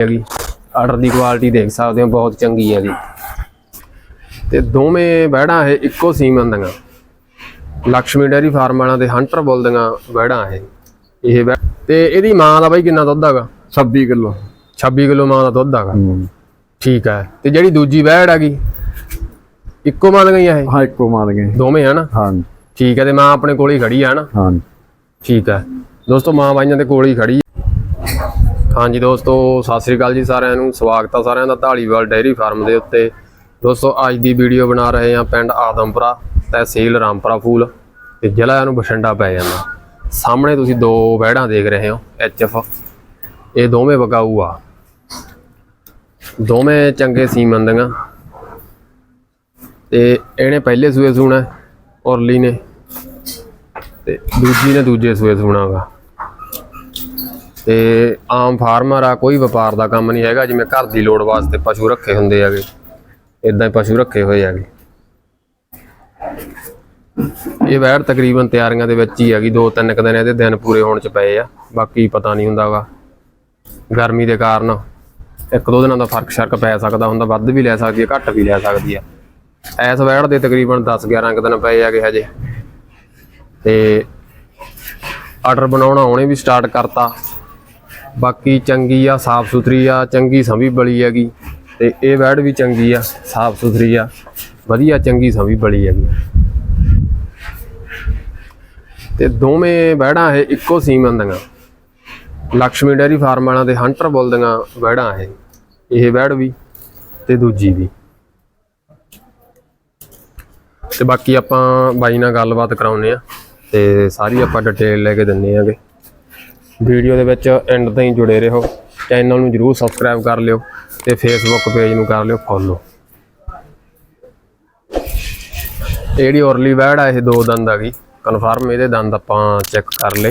ਹੈਗੀ। ਆਰਡਰ ਦੀ ਕੁਆਲਿਟੀ ਦੇਖ ਸਕਦੇ ਹੋ ਬਹੁਤ ਚੰਗੀ ਹੈਗੀ ਤੇ ਦੋਵੇਂ ਬੈੜਾਂ ਇਹ ਇੱਕੋ ਸੀਮਨ ਦੀਆਂ। ਲక్ష్ਮੀ ਡੈਰੀ ਫਾਰਮ ਵਾਲਿਆਂ ਦੇ ਹੰਟਰ ਬੁੱਲ ਦੀਆਂ ਬੈੜਾਂ ਇਹ। ਤੇ ਇਹਦੀ ਮਾਂ ਦਾ ਬਾਈ ਕਿੰਨਾ ਦੁੱਧ ਹੈਗਾ? 26 ਕਿਲੋ। 26 ਕਿਲੋ ਮਾਂ ਦਾ ਦੁੱਧ ਹੈਗਾ। ਠੀਕ ਹੈ। ਤੇ ਜਿਹੜੀ ਦੂਜੀ ਬੈੜ ਹੈਗੀ ਇੱਕੋ ਮਾਂ ਦੀਆਂ ਹੀ ਇਹ? ਹਾਂ ਇੱਕੋ ਮਾਰ ਗਏ ਦੋਵੇਂ ਹਨ ਹਾਂ। ਠੀਕ ਹੈ ਤੇ ਮਾਂ ਆਪਣੇ ਕੋਲ ਹੀ ਖੜੀ ਆ ਨਾ? ਹਾਂ। ਠੀਕ ਹੈ। ਦੋਸਤੋ ਮਾਂ ਬਾਈਆਂ ਦੇ ਕੋਲ ਹੀ ਖੜੀ ਹੈ। ਹਾਂਜੀ ਦੋਸਤੋ, ਸਤਿ ਸ੍ਰੀ ਅਕਾਲ ਜੀ ਸਾਰਿਆਂ ਨੂੰ। ਸਵਾਗਤ ਆ ਸਾਰਿਆਂ ਦਾ ਢਾਲੀਵਾਲ ਡੇਅਰੀ ਫਾਰਮ ਦੇ ਉੱਤੇ। ਦੋਸਤੋ, ਅੱਜ ਦੀ ਵੀਡੀਓ ਬਣਾ ਰਹੇ ਹਾਂ ਪਿੰਡ ਆਦਮਪੁਰਾ, ਤਹਿਸੀਲ ਰਾਮਪੁਰਾ ਫੂਲ, ਤੇ ਜ਼ਿਲ੍ਹਾ ਇਹਨੂੰ ਬਠਿੰਡਾ ਪੈ ਜਾਂਦਾ। ਸਾਹਮਣੇ ਤੁਸੀਂ ਦੋ ਵਹਿੜਾਂ ਦੇਖ ਰਹੇ ਹੋ ਐਚਐਫ ਇਹ ਦੋਵੇਂ ਵਗਾਊ ਆ। ਦੋਵੇਂ ਚੰਗੇ ਸੀਮਨ ਦੀਆਂ। ਤੇ ਇਹਨੇ ਪਹਿਲੇ ਸੂਏ ਸੂਣਾ ਔਰਲੀ ਨੇ। ਤੇ ਦੂਜੀ ਨੇ ਦੂਜੇ ਸੂਏ ਸੁਣਾਗਾ ਤੇ ਆਮ ਫਾਰਮਰ ਆ, ਕੋਈ ਵਪਾਰ ਦਾ ਕੰਮ ਨਹੀਂ ਹੈਗਾ, ਜਿਵੇਂ ਘਰ ਦੀ ਲੋੜ ਵਾਸਤੇ ਪਸ਼ੂ ਰੱਖੇ ਹੁੰਦੇ ਹੈਗੇ। ਇਦਾਂ ਹੀ ਪਸ਼ੂ ਰੱਖੇ ਹੋਏ ਹੈਗੇ। ਇਹ ਵੈੜ ਤਕਰੀਬਨ ਤਿਆਰੀਆਂ ਦੇ ਵਿੱਚ ਹੀ ਹੈਗੀ, ਦੋ ਤਿੰਨ ਕੁ ਦਿਨ ਇਹਦੇ ਦਿਨ ਪੂਰੇ ਹੋਣ ਚ ਪਏ ਆ, ਬਾਕੀ ਪਤਾ ਨਹੀਂ ਹੁੰਦਾਗਾ ਗਰਮੀ ਦੇ ਕਾਰਨ ਇੱਕ ਦੋ ਦਿਨਾਂ ਦਾ ਫ਼ਰਕ ਸ਼ਰਕ ਪੈ ਸਕਦਾ ਹੁੰਦਾ, ਵੱਧ ਵੀ ਲੈ ਸਕਦੀ ਹੈ, ਘੱਟ ਵੀ ਲੈ ਸਕਦੀ ਆ ਐਸ ਵੈੜ ਦੇ ਤਕਰੀਬਨ 10 11 ਕੁ ਦਿਨ ਪਏ ਹੈਗੇ ਹਜੇ। ਤੇ ਆਰਡਰ ਬਣਾਉਣਾ ਉਹਨੇ ਵੀ ਸਟਾਰਟ ਕਰਤਾ। ਬਾਕੀ ਚੰਗੀ ਆ, ਸਾਫ਼ ਸੁਥਰੀ ਆ, ਚੰਗੀ ਸੰਭੀ ਬਲੀ ਹੈਗੀ ਤੇ ਇਹ ਵੈੜ ਵੀ ਚੰਗੀ ਆ, ਸਾਫ਼ ਸੁਥਰੀ ਆ, ਵਧੀਆ ਚੰਗੀ ਸੰਭੀ ਬਲੀ ਹੈਗੀ। ਤੇ ਦੋਵੇਂ ਵੈੜਾਂ ਇਹ ਇੱਕੋ ਸੀਮਨ ਦੀਆਂ। ਲక్ష్ਮੀ ਡੈਰੀ ਫਾਰਮ ਵਾਲਿਆਂ ਦੇ ਹੰਟਰ ਬੋਲਦੀਆਂ ਵੈੜਾਂ ਇਹ ਇਹ ਵੈੜ ਵੀ ਤੇ ਦੂਜੀ ਵੀ। ਤੇ ਬਾਕੀ ਆਪਾਂ ਬਾਈ ਨਾਲ ਗੱਲਬਾਤ ਕਰਾਉਨੇ ਆ ਤੇ ਸਾਰੀ ਆਪਾਂ ਡਿਟੇਲ ਲੈ ਕੇ ਦਿੰਨੇ ਆਗੇ ਵੀਡੀਓ ਦੇ ਵਿੱਚ ਐਂਡ ਤਾਈਂ ਜੁੜੇ ਰਹੋ। ਚੈਨਲ ਨੂੰ ਜਰੂਰ ਸਬਸਕ੍ਰਾਈਬ ਕਰ ਲਿਓ ਤੇ ਫੇਸਬੁੱਕ ਪੇਜ ਨੂੰ ਕਰ ਲਿਓ ਫੋਲੋ ਜਿਹੜੀ ਔਰਲੀ ਵੈੜ ਆ, ਇਹ ਦੋ ਦੰਦ ਆ ਗਈ। ਕਨਫਰਮ ਇਹਦੇ ਦੰਦ ਆਪਾਂ ਚੈੱਕ ਕਰ ਲਏ।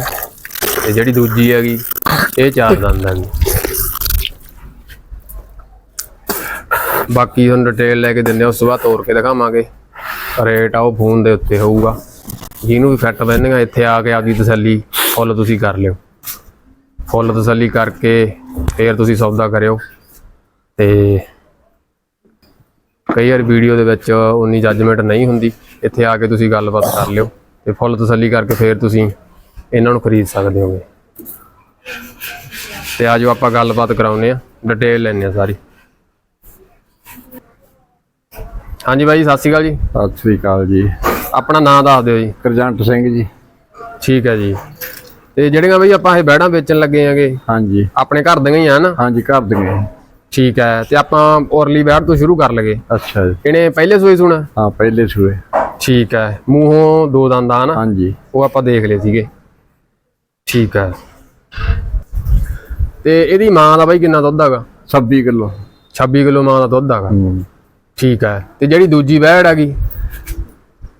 ਤੇ ਜਿਹੜੀ ਦੂਜੀ ਹੈਗੀ, ਇਹ ਚਾਰ ਦੰਦ ਹੈਗੀ ਬਾਕੀ ਹੁਣ ਡਿਟੇਲ ਲੈ ਕੇ ਦਿੰਦੇ ਆ, ਉਸ ਤੋਂ ਬਾਅਦ ਤੋੜ ਕੇ ਦਿਖਾਵਾਂਗੇ। ਰੇਟ ਆ ਉਹ ਫੋਨ ਦੇ ਉੱਤੇ ਹੋਊਗਾ। ਜਿਹਨੂੰ ਵੀ ਫਿੱਟ ਬੈਂਦੀਆਂ ਇੱਥੇ ਆ ਕੇ ਆਪਦੀ ਤਸੱਲੀ ਫੁੱਲ ਤੁਸੀਂ ਕਰ ਲਿਓ। ਫੁੱਲ ਤਸੱਲੀ ਕਰਕੇ ਫੇਰ ਤੁਸੀਂ ਸੌਦਾ ਕਰਿਓ। ਤੇ ਕਈ ਵਾਰ ਵੀਡੀਓ ਦੇ ਵਿੱਚ ਉਨੀ ਜੱਜਮੈਂਟ ਨਹੀਂ ਹੁੰਦੀ। ਇੱਥੇ ਆ ਕੇ ਤੁਸੀਂ ਗੱਲਬਾਤ ਕਰ ਲਿਓ ਤੇ ਫੁੱਲ ਤਸੱਲੀ ਕਰਕੇ ਫੇਰ ਤੁਸੀਂ ਇਹਨਾਂ ਨੂੰ ਖਰੀਦ ਸਕਦੇ ਹੋਗੇ। ਤੇ ਆਜੋ ਆਪਾਂ ਗੱਲਬਾਤ ਕਰਾਉਨੇ ਆ ਡਿਟੇਲ ਲੈਣੇ ਆ ਸਾਰੀ। ਹਾਂਜੀ ਬਾਈ ਸਤਿ ਸ਼੍ਰੀ ਅਕਾਲ ਜੀ। ਸਤਿ ਸ੍ਰੀ ਅਕਾਲ ਜੀ। ਆਪਣਾ ਨਾਮ ਦੱਸ ਦਿਓ ਜੀ। ਕਰਜੰਟ ਸਿੰਘ ਜੀ। ਠੀਕ ਹੈ ਜੀ। ਤੇ ਜਿਹੜੀਆਂ ਬਈ ਆਪਾਂ ਇਹ ਬੈੜਾਂ ਵੇਚਣ ਲੱਗੇ ਆਂਗੇ ਹਾਂਜੀ। ਆਪਣੇ ਘਰ ਦੀਆਂ ਹੀ ਆ ਨਾ? ਹਾਂਜੀ ਘਰ ਦੀਆਂ ਠੀਕ ਹੈ ਤੇ ਆਪਾਂ ਔਰਲੀ ਬੈੜ ਤੋਂ ਸ਼ੁਰੂ ਕਰ ਲਗੇ। ਅੱਛਾ ਜੀ। ਇਹਨੇ ਪਹਿਲੇ ਸੂਏ ਸੁਣਾ? ਹਾਂ ਪਹਿਲੇ ਸੂਏ। ਠੀਕ ਹੈ ਮੂੰਹੋਂ ਦੋ ਦੰਦ ਆ ਨਾ? ਹਾਂਜੀ। ਉਹ ਆਪਾਂ ਦੇਖ ਲਏ ਸੀਗੇ। ਠੀਕ ਹੈ। ਤੇ ਇਹਦੀ ਮਾਂ ਦਾ ਬਈ ਕਿੰਨਾ ਦੁੱਧ ਹੈਗਾ? 26 ਕਿਲੋ। 26 ਕਿਲੋ ਮਾਂ ਦਾ ਦੁੱਧ ਹੈਗਾ। ਠੀਕ ਹੈ ਤੇ ਜਿਹੜੀ ਦੂਜੀ ਬੈੜ ਹੈਗੀ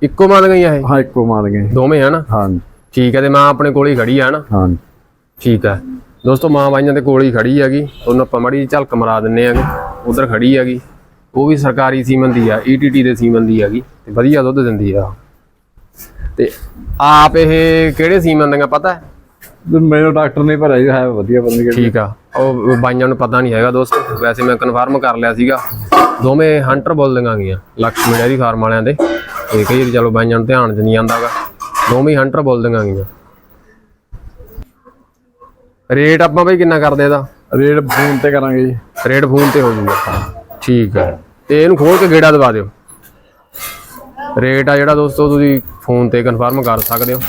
ਇੱਕੋ ਮਾਂ ਦੀਆਂ ਇਹ? ਹਾਂ ਇੱਕੋ ਮਾਰ ਗਏ ਦੋਵੇਂ ਹਨ ਹਾਂ ਠੀਕ ਹੈ ਤੇ ਮਾਂ ਆਪਣੇ ਕੋਲ ਹੀ ਖੜੀ ਆ ਨਾ? ਹਾਂ। ਠੀਕ ਹੈ। ਦੋਸਤੋ ਮਾਂ ਬਾਈਆਂ ਦੇ ਕੋਲ ਹੀ ਖੜੀ ਹੈਗੀ। ਉਹਨੂੰ ਆਪਾਂ ਮੜੀ ਝਲਕ ਮਰਾ ਦਿੰਨੇ ਆਗੇ ਉਧਰ ਖੜੀ ਹੈਗੀ। ਉਹ ਵੀ ਸਰਕਾਰੀ ਸੀਮਨ ਦੀ ਆ ਈਟੀਟੀ ਦੇ ਸੀਮਨ ਦੀ ਹੈਗੀ ਤੇ ਵਧੀਆ ਦੁੱਧ ਦਿੰਦੀ ਆ। ਤੇ ਆਪ ਇਹ ਕਿਹੜੇ ਸੀਮਨ ਦੀਆਂ ਪਤਾ? ਹੈ ਮੈਨੂੰ ਡਾਕਟਰ ਨੇ ਭਰਿਆ ਹੈ ਵਧੀਆ ਬੰਦੇ ਠੀਕ ਆ। ਉਹ ਬਾਈਆਂ ਨੂੰ ਪਤਾ ਨਹੀਂ ਹੈਗਾ ਦੋਸਤੋ। ਵੈਸੇ ਮੈਂ ਕਨਫਰਮ ਕਰ ਲਿਆ ਸੀਗਾ। ਦੋਵੇਂ ਹੰਟਰ ਬੁੱਲ ਦੀਆਂ ਗੀਆਂ ਲక్ష్ਮੀ ਡੈਰੀ ਫਾਰਮ ਵਾਲਿਆਂ ਦੇ। ਤੇ ਕਈ ਚਲੋ ਬਾਈਆਂ ਨੂੰ ਧਿਆਨ 'ਚ ਨਹੀਂ ਆਂਦਾਗਾ ਦੋਵੇਂ ਹੰਟਰ ਬੁੱਲ ਦੀਆਂ ਗੀਆਂ। ਰੇਟ ਆਪਾਂ ਬਈ ਕਿੰਨਾ ਕਰਦੇ ਇਹਦਾ? ਰੇਟ ਫੋਨ ਤੇ ਕਰਾਂਗੇ ਜੀ। ਰੇਟ ਫੋਨ ਤੇ ਹੋ ਜੂਗਾ। ਠੀਕ ਹੈ ਤੇ ਇਹਨੂੰ ਖੋਲ ਕੇ ਗੇੜਾ ਦਵਾ ਦਿਓ। ਰੇਟ ਆ ਜਿਹੜਾ ਦੋਸਤੋ ਤੁਸੀਂ ਫੋਨ ਤੇ ਕਨਫਰਮ ਕਰ ਸਕਦੇ ਹੋ।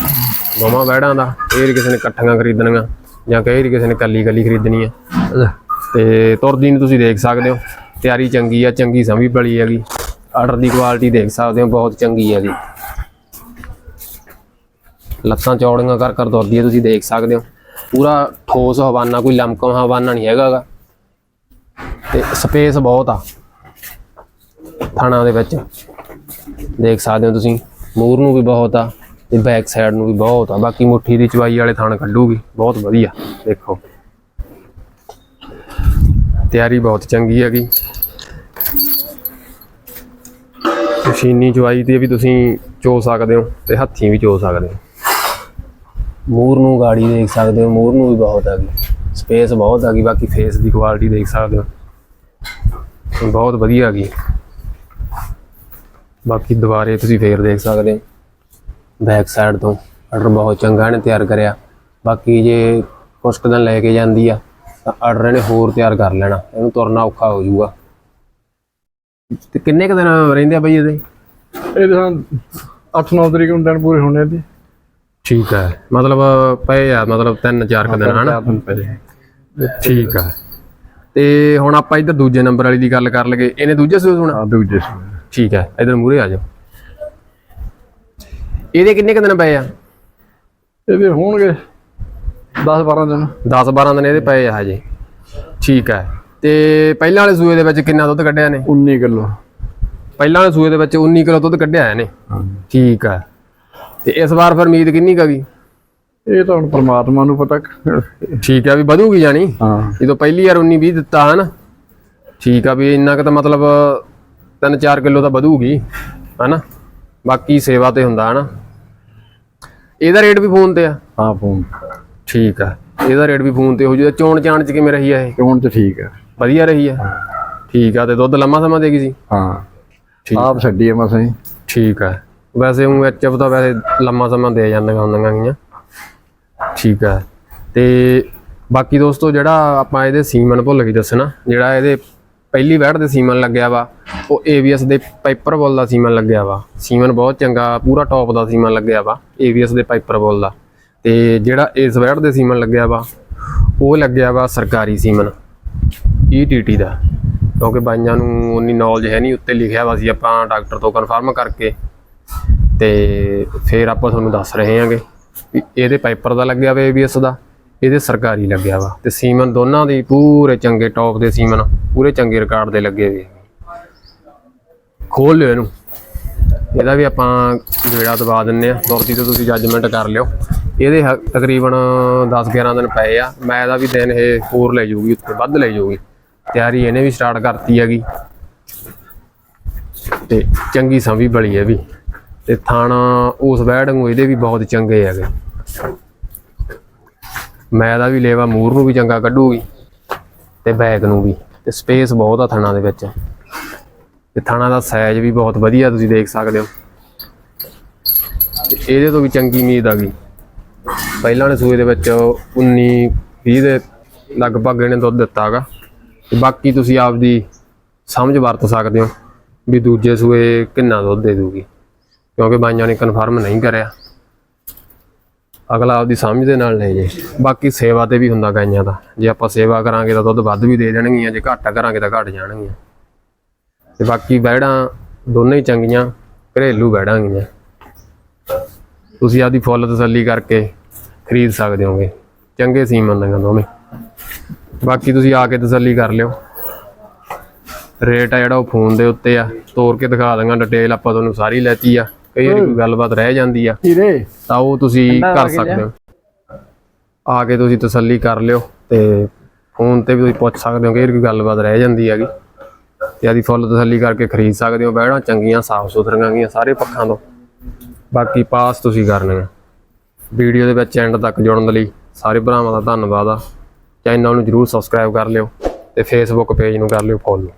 ਦੋਵਾਂ ਵੈੜਾਂ ਦਾ ਇਹ ਕਿਸੇ ਨੇ ਇਕੱਠੀਆਂ ਖਰੀਦਣੀਆਂ ਜਾਂ ਕਈ ਕਿਸੇ ਨੇ ਕੱਲੀ ਕੱਲੀ ਖਰੀਦਣੀ ਆ। ਤੇ ਤੁਰਦੀ ਨੂੰ ਤੁਸੀਂ ਦੇਖ ਸਕਦੇ ਹੋ। ਤਿਆਰੀ ਚੰਗੀ ਆ ਚੰਗੀ ਸਮੀ ਬਲੀ ਹੈਗੀ। ਆਰਡਰ ਦੀ ਕੁਆਲਿਟੀ ਦੇਖ ਸਕਦੇ ਹੋ ਬਹੁਤ ਚੰਗੀ ਹੈਗੀ। ਲੱਤਾਂ ਚੌੜੀਆਂ ਕਰ ਕਰ ਤੁਰਦੀ ਹੈ ਤੁਸੀਂ ਦੇਖ ਸਕਦੇ ਹੋ। ਪੂਰਾ ਠੋਸ ਹਵਾਨਾ, ਕੋਈ ਲਮਕਮ ਹਵਾਨਾ ਨਹੀਂ ਹੈਗਾਗਾ ਤੇ ਸਪੇਸ ਬਹੁਤ ਆ ਥਾਣਾ ਦੇ ਵਿੱਚ। ਦੇਖ ਸਕਦੇ ਹੋ ਤੁਸੀਂ, ਮੂਰ ਨੂੰ ਵੀ ਬਹੁਤ ਆ ਤੇ ਬੈਕ ਸਾਈਡ ਨੂੰ ਵੀ ਬਹੁਤ ਆ। ਬਾਕੀ ਮੁੱਠੀ ਦੀ ਚਵਾਈ ਵਾਲੇ ਥਾਣ ਕੱਢੂਗੀ, ਬਹੁਤ ਵਧੀਆ, ਦੇਖੋ। ਤਿਆਰੀ ਬਹੁਤ ਚੰਗੀ ਹੈਗੀ। ਮਸ਼ੀਨੀ ਚਵਾਈ ਤੇ ਵੀ ਤੁਸੀਂ ਚੋ ਸਕਦੇ ਹੋ ਤੇ ਹੱਥੀਂ ਵੀ ਚੋ ਸਕਦੇ ਹੋ। ਮੂਰ ਨੂੰ ਗਾੜੀ ਦੇਖ ਸਕਦੇ ਹੋ, ਮੂਰ ਨੂੰ ਵੀ ਬਹੁਤ ਹੈਗੀ। ਸਪੇਸ ਬਹੁਤ ਆ ਗਈ ਬਾਕੀ ਫੇਸ ਦੀ ਕੁਆਲਿਟੀ ਦੇਖ ਸਕਦੇ ਹੋ। ਬਹੁਤ ਵਧੀਆ ਆ ਗਈ ਬਾਕੀ ਦੁਬਾਰੇ ਤੁਸੀਂ ਫੇਰ ਦੇਖ ਸਕਦੇ ਬੈਕ ਸਾਈਡ ਤੋਂ ਆਰਡਰ ਬਹੁਤ ਚੰਗਾ ਇਹਨੇ ਤਿਆਰ ਕਰਿਆ। ਬਾਕੀ ਜੇ ਕੁਛ ਕੁ ਦਿਨ ਲੈ ਕੇ ਜਾਂਦੀ ਆ, ਤਾਂ ਆਰਡਰ ਇਹਨੇ ਹੋਰ ਤਿਆਰ ਕਰ ਲੈਣਾ। ਇਹਨੂੰ ਤੁਰਨਾ ਔਖਾ ਹੋ ਜਾਊਗਾ। ਤੇ ਕਿੰਨੇ ਕੁ ਦਿਨ ਰਹਿੰਦੇ ਆ ਬਈ ਇਹਦੇ? ਇਹ ਤਾਂ 8-9 ਤਰੀਕ ਨੂੰ ਦਿਨ ਪੂਰੇ ਹੋਣੇ ਇਹਦੇ ਠੀਕ ਹੈ। ਮਤਲਬ ਪਏ ਆ ਮਤਲਬ 3-4 ਕੁ ਦਿਨ ਹਨਾ? ਠੀਕ ਹੈ ਤੇ ਹੁਣ ਆਪਾਂ ਇੱਧਰ ਦੂਜੇ ਨੰਬਰ ਵਾਲੀ ਦੀ ਗੱਲ ਕਰ ਲਗੇ ਇਹਨੇ ਦੂਜੇ ਸੂਏ ਸੁਣਾ? ਆ ਦੂਜੇ ਸੂਏ। ਠੀਕ ਹੈ ਇਧਰ ਮੂਰੇ ਆ ਜਾਓ। ਇਹਦੇ ਕਿੰਨੇ ਕੁ ਦਿਨ ਪਏ ਆ? ਇਹਦੇ ਹੋਣਗੇ 10-12 ਦਿਨ। 10 12 ਦਿਨ ਇਹਦੇ ਪਏ ਆ ਹਜੇ। ਠੀਕ ਹੈ। ਤੇ ਪਹਿਲਾਂ ਵਾਲੇ ਸੂਏ ਦੇ ਵਿੱਚ ਕਿੰਨਾ ਦੁੱਧ ਕੱਢਿਆ ਨੇ 19 ਕਿਲੋ। ਪਹਿਲਾਂ ਵਾਲੇ ਸੂਏ ਦੇ ਵਿੱਚ 19 ਕਿਲੋ ਦੁੱਧ ਕੱਢਿਆ ਇਹਨੇ। ਹਾਂ ਠੀਕ ਹੈ। ਤੇ ਇਸ ਵਾਰ ਫਿਰ ਉਮੀਦ ਕਿੰਨੀ ਕੁ ਗਈ? ਇਹ ਤਾਂ ਹੁਣ ਪ੍ਰਮਾਤਮਾ ਨੂੰ ਪਤਾ ਠੀਕ ਹੈ ਵੀ ਵਧੂਗੀ ਜਾਣੀ? ਹਾਂ। ਜਦੋਂ ਪਹਿਲੀ ਵਾਰ 19 20 ਦਿੱਤਾ ਹਨ? ਠੀਕ ਆ ਵੀ ਇੰਨਾ ਕੁ ਤਾਂ ਮਤਲਬ 3-4 ਕਿਲੋ ਤਾਂ ਵਧੂਗੀ ਹਨਾ? ਬਾਕੀ ਸੇਵਾ ਤੇ ਹੁੰਦਾ ਹਨਾ? ਇਹਦਾ ਰੇਟ ਵੀ ਫੋਨ ਤੇ ਆ? ਹਾਂ ਫੋਨ। ਠੀਕ ਆ। ਇਹਦਾ ਰੇਟ ਵੀ ਫੋਨ ਤੇ ਹੋ ਜੂਦਾ ਚੋਣ ਚਾਣ ਚ ਕਿਵੇਂ ਰਹੀ ਆ ਇਹ? ਹੁਣ ਚ ਠੀਕ ਹੈ ਵਧੀਆ ਰਹੀ ਆ? ਠੀਕ ਆ ਤੇ ਦੁੱਧ ਲੰਮਾ ਸਮਾਂ ਦੇਗੀ ਸੀ? ਹਾਂ। ਆਪ ਛੱਡੀ ਹੈ ਮਸਾਂ ਠੀਕ ਆ। ਵੈਸੇ ਉਹ ਐਚਐਫ ਤਾਂ ਵੈਸੇ ਲੰਮਾ ਸਮਾਂ ਦੇ ਜਾਂਦੀਆਂ ਹੁੰਦੀਆਂ ਗੀਆਂ। ਠੀਕ ਆ ਤੇ ਬਾਕੀ ਦੋਸਤੋ ਜਿਹੜਾ ਆਪਾਂ ਇਹਦੇ ਸੀਮਨ ਭੁੱਲ ਗਏ ਦੱਸਣਾ, ਜਿਹੜਾ ਇਹਦੇ ਪਹਿਲੀ ਵੈੜ ਦੇ ਸੀਮਨ ਲੱਗਿਆ ਵਾ, ਉਹ AVS ਦੇ ਪਾਈਪਰ ਬੋਲ ਦਾ ਸੀਮਨ ਲੱਗਿਆ ਵਾ। ਸੀਮਨ ਬਹੁਤ ਚੰਗਾ, ਪੂਰਾ ਟੌਪ ਦਾ ਸੀਮਨ ਲੱਗਿਆ ਵਾ AVS ਦੇ ਪਾਈਪਰ ਬੋਲ ਦਾ। ਤੇ ਜਿਹੜਾ ਇਸ ਵੈੜ ਦੇ ਸੀਮਨ ਲੱਗਿਆ ਵਾ, ਉਹ ਲੱਗਿਆ ਵਾ ਸਰਕਾਰੀ ਸੀਮਨ ETT ਦਾ। ਕਿਉਂਕਿ ਬਾਈਆਂ ਨੂੰ ਉਨੀ ਨੌਲੇਜ ਹੈ ਨਹੀਂ ਉੱਤੇ ਲਿਖਿਆ ਵਾ ਸੀ ਆਪਾਂ ਡਾਕਟਰ ਤੋਂ ਕਨਫਰਮ ਕਰਕੇ। ਤੇ ਫਿਰ ਆਪਾਂ ਤੁਹਾਨੂੰ ਦੱਸ ਰਹੇ ਹਾਂਗੇ ਵੀ ਇਹਦੇ ਪਾਈਪਰ ਦਾ ਲੱਗਿਆ ਵਾ ABS ਦਾ, ਇਹਦੇ ਸਰਕਾਰੀ ਲੱਗਿਆ ਵਾ ਤੇ ਸੀਮਨ ਦੋਨਾਂ ਦੀ ਪੂਰੇ ਚੰਗੇ ਟੌਪ ਦੇ ਸੀਮਨ, ਪੂਰੇ ਚੰਗੇ ਰਿਕਾਰਡ ਦੇ ਲੱਗੇ ਵੇ ਖੋਲ ਲਿਓ ਇਹਨੂੰ। ਇਹਦਾ ਵੀ ਆਪਾਂ ਗੇੜਾ ਦਵਾ ਦਿੰਨੇ ਆ। ਦੁਰਦੀ ਤੋਂ ਤੁਸੀਂ ਜੱਜਮੈਂਟ ਕਰ ਲਿਓ। ਇਹਦੇ ਹ- ਤਕਰੀਬਨ 10-11 ਦਿਨ ਪਏ ਆ। ਮੈਂ ਇਹਦਾ ਵੀ ਦਿਨ ਇਹ ਹੋਰ ਲੈ ਜਾਊਗੀ, ਉੱਤੇ ਵੱਧ ਲੈ ਜਾਊਗੀ। ਤਿਆਰੀ ਇਹਨੇ ਵੀ ਸਟਾਰਟ ਕਰਤੀ ਹੈਗੀ। ਤੇ ਚੰਗੀ ਸੰਭੀ ਬਲੀ ਹੈ ਵੀ। ਤੇ ਥਾਣਾ ਉਸ ਬੈੜ ਨੂੰ ਇਹਦੇ ਵੀ ਬਹੁਤ ਚੰਗੇ ਹੈਗੇ। ਮੈਂ ਦਾ ਵੀ ਲੇਵਾ ਮੂਰ ਨੂੰ ਵੀ ਚੰਗਾ ਕੱਢੂਗੀ ਤੇ ਬੈਕ ਨੂੰ ਵੀ, ਤੇ ਸਪੇਸ ਬਹੁਤ ਆ ਥਾਣਾ ਦੇ ਵਿੱਚ। ਤੇ ਥਾਣਾ ਦਾ ਸਾਈਜ਼ ਵੀ ਬਹੁਤ ਵਧੀਆ ਤੁਸੀਂ ਦੇਖ ਸਕਦੇ ਹੋ। ਇਹਦੇ ਤੋਂ ਵੀ ਚੰਗੀ ਉਮੀਦ ਆ ਗਈ। ਪਹਿਲਾਂ ਨੇ ਸੂਏ ਦੇ ਵਿੱਚ 19 20 ਦੇ ਲਗਭਗ ਇਹਨੇ ਦੁੱਧ ਦਿੱਤਾ ਹੈਗਾ। ਤੇ ਬਾਕੀ ਤੁਸੀਂ ਆਪਦੀ ਸਮਝ ਵਰਤ ਸਕਦੇ ਹੋ ਵੀ ਦੂਜੇ ਸੂਏ ਕਿੰਨਾ ਦੁੱਧ ਦੇ ਦੂਗੀ। ਕਿਉਂਕਿ ਬਾਈਆਂ ਨੇ ਕਨਫਰਮ ਨਹੀਂ ਕਰਿਆ। ਅਗਲਾ ਆਪਦੀ ਸਮਝ ਦੇ ਨਾਲ ਲੈ ਜੇ। ਬਾਕੀ ਸੇਵਾ ਤੇ ਵੀ ਹੁੰਦਾ ਗਾਈਆਂ ਦਾ। ਜੇ ਆਪਾਂ ਸੇਵਾ ਕਰਾਂਗੇ ਤਾਂ ਦੁੱਧ ਵੱਧ ਵੀ ਦੇ ਦੇਣਗੀਆਂ, ਜੇ ਘੱਟ ਕਰਾਂਗੇ ਤਾਂ ਘੱਟ ਜਾਣਗੀਆਂ। ਤੇ ਬਾਕੀ ਬੈੜਾਂ ਦੋਨੇ ਹੀ ਚੰਗੀਆਂ, ਘਰੇਲੂ ਬੈੜਾਂ ਗੀਆਂ। ਤੁਸੀਂ ਆਪਦੀ ਫੁੱਲ ਤਸੱਲੀ ਕਰਕੇ ਖਰੀਦ ਸਕਦੇ ਹੋਗੇ। ਚੰਗੇ ਸੀਮਨ ਦੀਆਂ ਦੋਵੇਂ। ਬਾਕੀ ਤੁਸੀਂ ਆ ਕੇ ਤਸੱਲੀ ਕਰ ਲਿਓ। ਰੇਟ ਆ ਜਿਹੜਾ ਉਹ ਫੋਨ ਦੇ ਉੱਤੇ ਆ। ਤੋਰ ਕੇ ਦਿਖਾ ਦਾਂਗਾ ਡਿਟੇਲ ਆਪਾਂ ਤੁਹਾਨੂੰ ਸਾਰੀ ਲੈਤੀ ਆ। ਕਈ ਵਾਰੀ ਕੋਈ ਗੱਲਬਾਤ ਰਹਿ ਜਾਂਦੀ ਆ। ਹੀਰੇ। ਤਾਂ ਉਹ ਤੁਸੀਂ ਕਰ ਸਕਦੇ ਹੋ। ਆ ਕੇ ਤੁਸੀਂ ਤਸੱਲੀ ਕਰ ਲਿਓ ਤੇ ਫੋਨ ਤੇ ਵੀ ਤੁਸੀਂ ਪੁੱਛ ਸਕਦੇ ਹੋ ਕਿ ਕੋਈ ਗੱਲਬਾਤ ਰਹਿ ਜਾਂਦੀ ਹੈਗੀ। ਤੇ ਆਦੀ ਫੁੱਲ ਤਸੱਲੀ ਕਰਕੇ ਖਰੀਦ ਸਕਦੇ ਹੋ ਬਹਿਣਾ ਚੰਗੀਆਂ ਸਾਫ਼ ਸੁਥਰੀਆਂ ਗੀਆਂ ਸਾਰੇ ਪੱਖਾਂ ਤੋਂ। ਬਾਕੀ ਪਾਸ ਤੁਸੀਂ ਕਰਨੀਆਂ ਵੀਡੀਓ ਦੇ ਵਿੱਚ ਐਂਡ ਤੱਕ ਜੁੜਨ ਲਈ ਸਾਰੇ ਭਰਾਵਾਂ ਦਾ ਧੰਨਵਾਦ ਆ। ਚੈਨਲ ਨੂੰ ਜਰੂਰ ਸਬਸਕ੍ਰਾਈਬ ਕਰ ਲਿਓ ਤੇ ਫੇਸਬੁੱਕ ਪੇਜ ਨੂੰ ਕਰ ਲਿਓ ਫੋਲੋ